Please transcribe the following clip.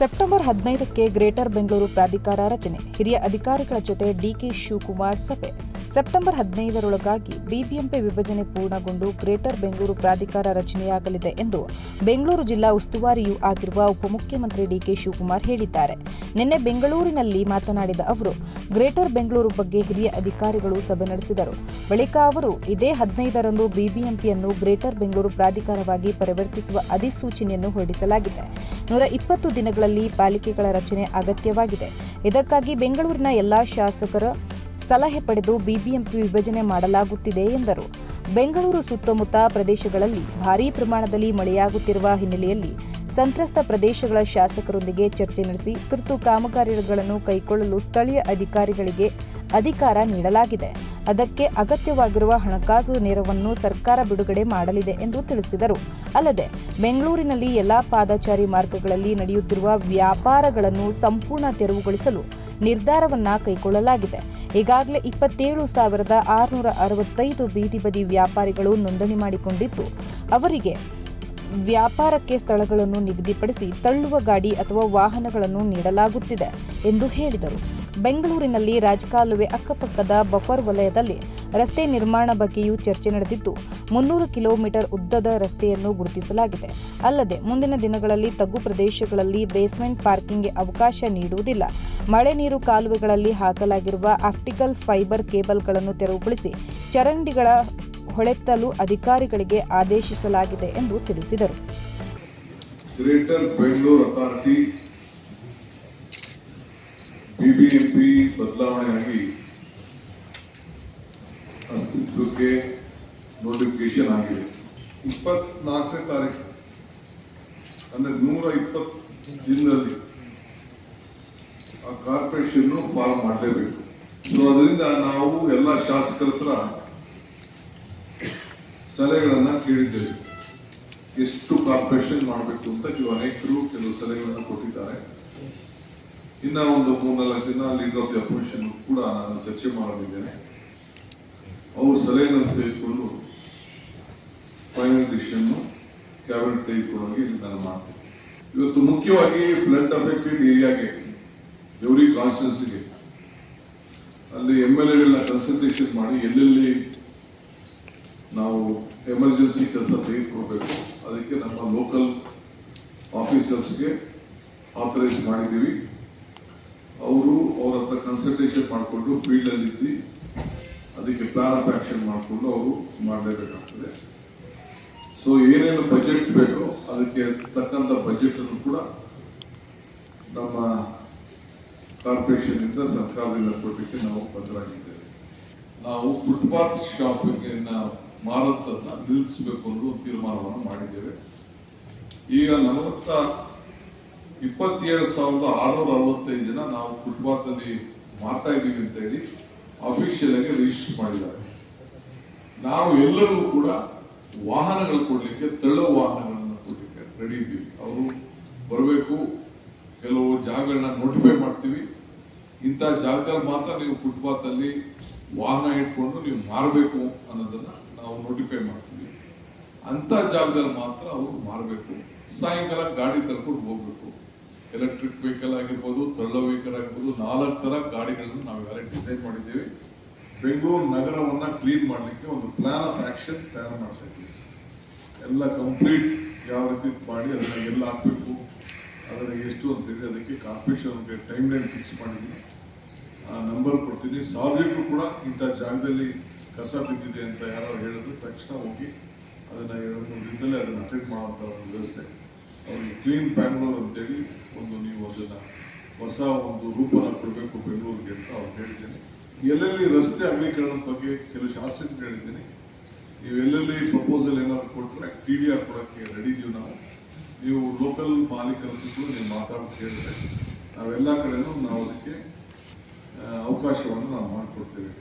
September ಹದಿನೈದಕ್ಕೆ greater Bengaluru ಪ್ರಾಧಿಕಾರ ರಚನೆ. ಹಿರಿಯ ಅಧಿಕಾರಿಗಳ ಜೊತೆ ಡಿಕೆ ಶಿವಕುಮಾರ್ ಸಭೆ. ಸೆಪ್ಟೆಂಬರ್ ಹದಿನೈದರೊಳಗಾಗಿ ಬಿಬಿಎಂಪಿ ವಿಭಜನೆ ಪೂರ್ಣಗೊಂಡು ಗ್ರೇಟರ್ ಬೆಂಗಳೂರು ಪ್ರಾಧಿಕಾರ ರಚನೆಯಾಗಲಿದೆ ಎಂದು ಬೆಂಗಳೂರು ಜಿಲ್ಲಾ ಉಸ್ತುವಾರಿಯೂ ಆಗಿರುವ ಉಪಮುಖ್ಯಮಂತ್ರಿ ಡಿಕೆ ಶಿವಕುಮಾರ್ ಹೇಳಿದ್ದಾರೆ. ನಿನ್ನೆ ಬೆಂಗಳೂರಿನಲ್ಲಿ ಮಾತನಾಡಿದ ಅವರು, ಗ್ರೇಟರ್ ಬೆಂಗಳೂರು ಬಗ್ಗೆ ಹಿರಿಯ ಅಧಿಕಾರಿಗಳು ಸಭೆ ನಡೆಸಿದರು. ಬಳಿಕ ಅವರು, ಇದೇ ಹದಿನೈದರಂದು ಬಿಬಿಎಂಪಿಯನ್ನು ಗ್ರೇಟರ್ ಬೆಂಗಳೂರು ಪ್ರಾಧಿಕಾರವಾಗಿ ಪರಿವರ್ತಿಸುವ ಅಧಿಸೂಚನೆಯನ್ನು ಹೊರಡಿಸಲಾಗಿದೆ. ನೂರ ಇಪ್ಪತ್ತು ದಿನಗಳಲ್ಲಿ ಪಾಲಿಕೆಗಳ ರಚನೆ ಅಗತ್ಯವಾಗಿದೆ. ಇದಕ್ಕಾಗಿ ಬೆಂಗಳೂರಿನ ಎಲ್ಲಾ ಶಾಸಕರ ಸಲಹೆ ಪಡೆದು ಬಿಬಿಎಂಪಿ ವಿಭಜನೆ ಮಾಡಲಾಗುತ್ತಿದೆ ಎಂದರು. ಬೆಂಗಳೂರು ಸುತ್ತಮುತ್ತ ಪ್ರದೇಶಗಳಲ್ಲಿ ಭಾರೀ ಪ್ರಮಾಣದಲ್ಲಿ ಮಳೆಯಾಗುತ್ತಿರುವ ಹಿನ್ನೆಲೆಯಲ್ಲಿ ಸಂತ್ರಸ್ತ ಪ್ರದೇಶಗಳ ಶಾಸಕರೊಂದಿಗೆ ಚರ್ಚೆ ನಡೆಸಿ ತುರ್ತು ಕಾಮಗಾರಿಗಳನ್ನು ಕೈಗೊಳ್ಳಲು ಸ್ಥಳೀಯ ಅಧಿಕಾರಿಗಳಿಗೆ ಅಧಿಕಾರ ನೀಡಲಾಗಿದೆ. ಅದಕ್ಕೆ ಅಗತ್ಯವಾಗಿರುವ ಹಣಕಾಸು ನೆರವನ್ನು ಸರ್ಕಾರ ಬಿಡುಗಡೆ ಮಾಡಲಿದೆ ಎಂದು ತಿಳಿಸಿದರು. ಅಲ್ಲದೆ, ಬೆಂಗಳೂರಿನಲ್ಲಿ ಎಲ್ಲಾ ಪಾದಚಾರಿ ಮಾರ್ಗಗಳಲ್ಲಿ ನಡೆಯುತ್ತಿರುವ ವ್ಯಾಪಾರಗಳನ್ನು ಸಂಪೂರ್ಣ ತೆರವುಗೊಳಿಸಲು ನಿರ್ಧಾರವನ್ನ ಕೈಗೊಳ್ಳಲಾಗಿದೆ. ಈಗಾಗಲೇ ಇಪ್ಪತ್ತೇಳು ಸಾವಿರದ ಆರುನೂರ ಅರವತ್ತೈದು ಬೀದಿ ಬದಿ ವ್ಯಾಪಾರಿಗಳು ನೋಂದಣಿ ಮಾಡಿಕೊಂಡಿದ್ದು, ಅವರಿಗೆ ವ್ಯಾಪಾರಕ್ಕೆ ಸ್ಥಳಗಳನ್ನು ನಿಗದಿಪಡಿಸಿ ತಳ್ಳುವ ಗಾಡಿ ಅಥವಾ ವಾಹನಗಳನ್ನು ನೀಡಲಾಗುತ್ತಿದೆ ಎಂದು ಹೇಳಿದರು. ಬೆಂಗಳೂರಿನಲ್ಲಿ ರಾಜಕಾಲುವೆ ಅಕ್ಕಪಕ್ಕದ ಬಫರ್ ವಲಯದಲ್ಲಿ ರಸ್ತೆ ನಿರ್ಮಾಣ ಬಗ್ಗೆಯೂ ಚರ್ಚೆ ನಡೆದಿದ್ದು, ಮುನ್ನೂರು ಕಿಲೋಮೀಟರ್ ಉದ್ದದ ರಸ್ತೆಯನ್ನು ಗುರುತಿಸಲಾಗಿದೆ. ಅಲ್ಲದೆ, ಮುಂದಿನ ದಿನಗಳಲ್ಲಿ ತಗ್ಗು ಪ್ರದೇಶಗಳಲ್ಲಿ ಬೇಸ್ಮೆಂಟ್ ಪಾರ್ಕಿಂಗ್ಗೆ ಅವಕಾಶ ನೀಡುವುದಿಲ್ಲ. ಮಳೆ ನೀರು ಕಾಲುವೆಗಳಲ್ಲಿ ಹಾಕಲಾಗಿರುವ ಆಪ್ಟಿಕಲ್ ಫೈಬರ್ ಕೇಬಲ್ಗಳನ್ನು ತೆರವುಗೊಳಿಸಿ ಚರಂಡಿಗಳ ಹೊಳೆತ್ತಲು ಅಧಿಕಾರಿಗಳಿಗೆ ಆದೇಶಿಸಲಾಗಿದೆ ಎಂದು ತಿಳಿಸಿದರು. ಗ್ರೇಟರ್ ಬೆಂಗಳೂರು ಅಥಾರಿಟಿ, ಬಿಬಿಎಂಪಿ ಬದಲಾವಣೆಯಾಗಿ ಅಸ್ತಿತ್ವಕ್ಕೆ ನೋಟಿಫಿಕೇಶನ್ ಆಗಿದೆ. ಇಪ್ಪತ್ನಾಲ್ಕನೇ ತಾರೀಕು ಅಂದರೆ ನೂರ ಇಪ್ಪತ್ತು ದಿನದಲ್ಲಿ ಆ ಕಾರ್ಪೊರೇಷನ್ ಫಾರ್ಮ್ ಮಾಡಲೇಬೇಕು. ಸೊ ಅದರಿಂದ ನಾವು ಎಲ್ಲ ಶಾಸಕರ ಹತ್ರ ಸಲಹೆಗಳನ್ನ ಕೇಳಿದ್ದೇವೆ ಎಷ್ಟು ಕಾರ್ಪೊರೇಷನ್ ಮಾಡಬೇಕು ಅಂತ ಕೆಲವು ಅನೇಕರು ಕೆಲವು ಸಲಹೆಗಳನ್ನು ಕೊಟ್ಟಿದ್ದಾರೆ. ಇನ್ನ ಒಂದು ಮೂರ್ನಾಲ್ಕು ಜನ ಲೀಡರ್ ಆಫ್ ದಿ ಅಪೋಸಿಷನ್ ಕೂಡ ನಾನು ಚರ್ಚೆ ಮಾಡಲಿದ್ದೇನೆ ಅವರು ಸಲಹೆಗಳನ್ನು ತೆಗೆದುಕೊಂಡು ಫೈನಲ್ ಡಿಸಿಷನ್ ಕ್ಯಾಬಿನೆಟ್ ತೆಗೆದುಕೊಳ್ಳೋಗಿ ಇಲ್ಲಿ ನಾನು ಮಾಡ್ತೇನೆ. ಇವತ್ತು ಮುಖ್ಯವಾಗಿ ಫ್ಲಡ್ ಅಫೆಕ್ಟೆಡ್ ಏರಿಯಾಗೆ ಜೌರಿ ಕಾನ್ಸ್ಟಿಟ್ಯೂನ್ಸಿಗೆ ಅಲ್ಲಿ ಎಂ ಎಲ್ ಎಗಳನ್ನ ಕನ್ಸಲ್ಟೇಷನ್ ಮಾಡಿ ಎಲ್ಲೆಲ್ಲಿ ನಾವು ಎಮರ್ಜೆನ್ಸಿ ಕೆಲಸ ತೆಗೆದುಕೊಳ್ಬೇಕು. ಅದಕ್ಕೆ ನಮ್ಮ ಲೋಕಲ್ ಆಫೀಸರ್ಸ್ಗೆ ಆಥರೈಸ್ ಮಾಡಿದ್ದೀವಿ. ಅವರು ಅವ್ರ ಹತ್ರ ಕನ್ಸಲ್ಟೇಷನ್ ಮಾಡಿಕೊಂಡು ಫೀಲ್ಡಲ್ಲಿ ಇದ್ದು ಅದಕ್ಕೆ ಪ್ಲಾನ್ ಆಫ್ ಆ್ಯಕ್ಷನ್ ಮಾಡಿಕೊಂಡು ಅವರು ಮಾಡಲೇಬೇಕಾಗ್ತದೆ. ಸೊ ಏನೇನು ಬಜೆಟ್ ಬೇಕೋ ಅದಕ್ಕೆ ತಕ್ಕಂಥ ಬಜೆಟನ್ನು ಕೂಡ ನಮ್ಮ ಕಾರ್ಪೊರೇಷನ್ ಇಂದ ಸರ್ಕಾರದಿಂದ ಕೊಡಲಿಕ್ಕೆ ನಾವು ಬದಲಾಗಿದ್ದೇವೆ ನಾವು ಫುಟ್ಪಾತ್ ಶಾಪಿಂಗ್ ಮಾರಾಟನ ನಿಲ್ಲಿಸಬೇಕು ಅನ್ನೋ ತೀರ್ಮಾನವನ್ನು ಮಾಡಿದ್ದೇವೆ. ಈಗ ನಲವತ್ತ ಇಪ್ಪತ್ತೇಳು ಸಾವಿರದ ಆರುನೂರ ಅರವತ್ತೈದು ಜನ ನಾವು ಫುಟ್ಪಾತ್ ಅಲ್ಲಿ ಮಾಡ್ತಾ ಇದ್ದೀವಿ ಅಂತ ಹೇಳಿ ಅಫಿಷಿಯಲ್ ಆಗಿ ರಿಜಿಸ್ಟರ್ ಮಾಡಿದ್ದಾರೆ. ನಾವು ಎಲ್ಲರೂ ಕೂಡ ವಾಹನಗಳು ಕೊಡ್ಲಿಕ್ಕೆ ತಳ್ಳುವ ವಾಹನಗಳನ್ನು ಕೊಡ್ಲಿಕ್ಕೆ ರೆಡಿ ಇದ್ದೀವಿ. ಅವರು ಬರಬೇಕು, ಕೆಲವು ಜಾಗಗಳನ್ನ ನೋಟಿಫೈ ಮಾಡ್ತೀವಿ. ಇಂಥ ಜಾಗದಲ್ಲಿ ಮಾತ್ರ ನೀವು ಫುಟ್ಪಾತ್ ಅಲ್ಲಿ ವಾಹನ ಇಟ್ಕೊಂಡು ನೀವು ಮಾರಬೇಕು ಅನ್ನೋದನ್ನ ನಾವು ನೋಟಿಫೈ ಮಾಡ್ತೀವಿ. ಅಂತ ಜಾಗದಲ್ಲಿ ಮಾತ್ರ ಅವರು ಮಾರಬೇಕು. ಸಾಯಂಕಾಲ ಗಾಡಿ ತಳ್ಕೊಂಡು ಹೋಗ್ಬೇಕು. ಎಲೆಕ್ಟ್ರಿಕ್ ವೆಹಿಕಲ್ ಆಗಿರ್ಬೋದು, ತಳ್ಳ ವೆಹಿಕಲ್ ಆಗಿರ್ಬೋದು, ನಾಲ್ಕು ತರ ಗಾಡಿಗಳನ್ನು ನಾವು ಈಗಾಗಲೇ ಡಿಸೈನ್ ಮಾಡಿದ್ದೀವಿ. ಬೆಂಗಳೂರು ನಗರವನ್ನ ಕ್ಲೀನ್ ಮಾಡಲಿಕ್ಕೆ ಒಂದು ಪ್ಲಾನ್ ಆಫ್ ಆಕ್ಷನ್ ತಯಾರು ಮಾಡ್ತಾ ಎಲ್ಲ ಕಂಪ್ಲೀಟ್ ಯಾವ ರೀತಿ ಮಾಡಿ ಅದನ್ನ ಎಲ್ಲ ಹಾಕಬೇಕು, ಅದನ್ನ ಎಷ್ಟು ಅಂತೇಳಿ ಅದಕ್ಕೆ ಕಾರ್ಪೊರೇಷನ್ಗೆ ಟೈಮ್ ಲೈನ್ ಫಿಕ್ಸ್ ಮಾಡಿದ್ದೀನಿ ಆ ನಂಬರ್ ಕೊಡ್ತೀನಿ. ಸಾರ್ವಜನಿಕರು ಕೂಡ ಇಂಥ ಜಾಗದಲ್ಲಿ ಕಸ ಬಿದ್ದಿದೆ ಅಂತ ಯಾರು ಹೇಳಿದ್ರು, ತಕ್ಷಣ ಹೋಗಿ ಅದನ್ನ ಎರಡು ಅದನ್ನು ಟ್ರೀಟ್ ಮಾಡುವಂಥ ಒಂದು ವ್ಯವಸ್ಥೆ. ಅವ್ರಿಗೆ ಕ್ಲೀನ್ ಬ್ಯಾಂಗ್ಳೂರ್ ಅಂತೇಳಿ ಒಂದು ನೀವು ಅದನ್ನ ಹೊಸ ಒಂದು ರೂಪನ ಕೊಡಬೇಕು ಬೆಂಗಳೂರಿಗೆ ಅಂತ ಅವ್ರು ಹೇಳಿದ್ದೇನೆ. ಎಲ್ಲೆಲ್ಲಿ ರಸ್ತೆ ಅಗಲೀಕರಣದ ಬಗ್ಗೆ ಕೆಲವು ಶಾಸಕರು ಹೇಳಿದ್ದೀನಿ. ನೀವು ಎಲ್ಲೆಲ್ಲಿ ಪ್ರಪೋಸಲ್ ಏನಾದ್ರು ಕೊಟ್ಟರೆ ಟಿ ಡಿ ಆರ್ ಕೊಡೋಕ್ಕೆ ರೆಡಿ ಇದೀವಿ ನಾವು. ನೀವು ಲೋಕಲ್ ಮಾಲೀಕರ ಹತ್ರ ನೀವು ಮಾತಾಡೋದು ಹೇಳಿದ್ರೆ ನಾವೆಲ್ಲ ಕಡೆನೂ ನಾವು ಅದಕ್ಕೆ ಅವಕಾಶವನ್ನು ನಾವು ಮಾಡಿಕೊಡ್ತೇವೆ.